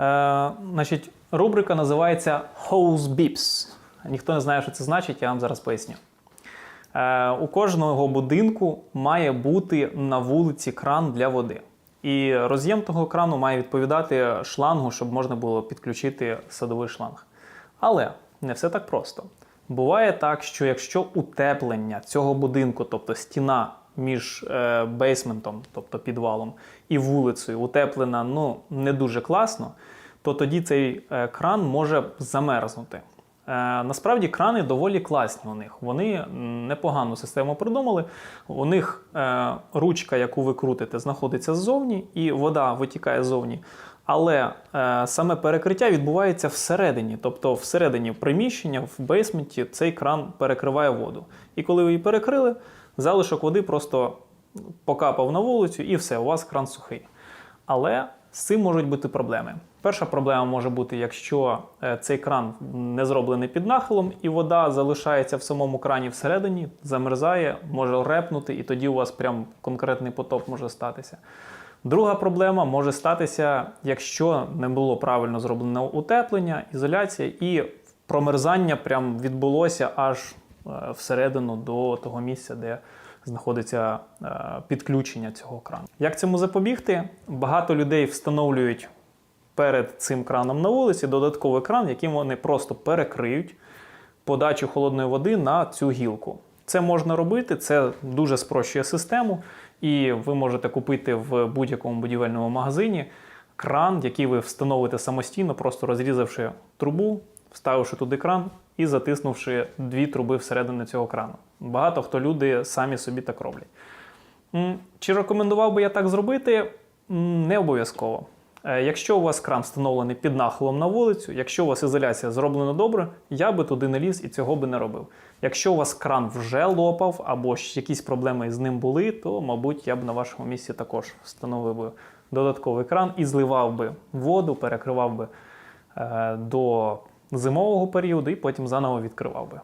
Е, значить, рубрика називається Hose Beeps. Ніхто не знає, що це значить, я вам зараз поясню. Е, у кожного будинку має бути на вулиці кран для води. І роз'єм того крану має відповідати шлангу, щоб можна було підключити садовий шланг. Але не все так просто. Буває так, що якщо утеплення цього будинку, тобто стіна між е, бейсментом, тобто підвалом, і вулицею утеплена ну, не дуже класно, то тоді цей е, кран може замерзнути. Е, насправді крани доволі класні у них. Вони непогану систему придумали. У них е, ручка, яку ви крутите, знаходиться ззовні, і вода витікає ззовні. Але е, саме перекриття відбувається всередині, тобто всередині приміщення, в бейсменті цей кран перекриває воду. І коли ви її перекрили, залишок води просто покапав на вулицю, і все, у вас кран сухий. Але з цим можуть бути проблеми. Перша проблема може бути, якщо е, цей кран не зроблений під нахилом, і вода залишається в самому крані всередині, замерзає, може репнути, і тоді у вас прям конкретний потоп може статися. Друга проблема може статися, якщо не було правильно зроблено утеплення, ізоляція, і промерзання прям відбулося аж е, всередину до того місця, де знаходиться е, підключення цього крану. Як цьому запобігти? Багато людей встановлюють перед цим краном на вулиці додатковий кран, яким вони просто перекриють подачу холодної води на цю гілку. Це можна робити, це дуже спрощує систему, і ви можете купити в будь-якому будівельному магазині кран, який ви встановите самостійно, просто розрізавши трубу, вставивши туди кран і затиснувши дві труби всередину цього крану. Багато хто люди самі собі так роблять. Чи рекомендував би я так зробити? Не обов'язково. Е, Якщо у вас кран встановлений під нахилом на вулицю, якщо у вас ізоляція зроблена добре, я би туди не ліз і цього би не робив. Якщо у вас кран вже лопав або ж якісь проблеми з ним були, то, мабуть, я б на вашому місці також встановив би додатковий кран і зливав би воду, перекривав би е, до зимового періоду і потім заново відкривав би.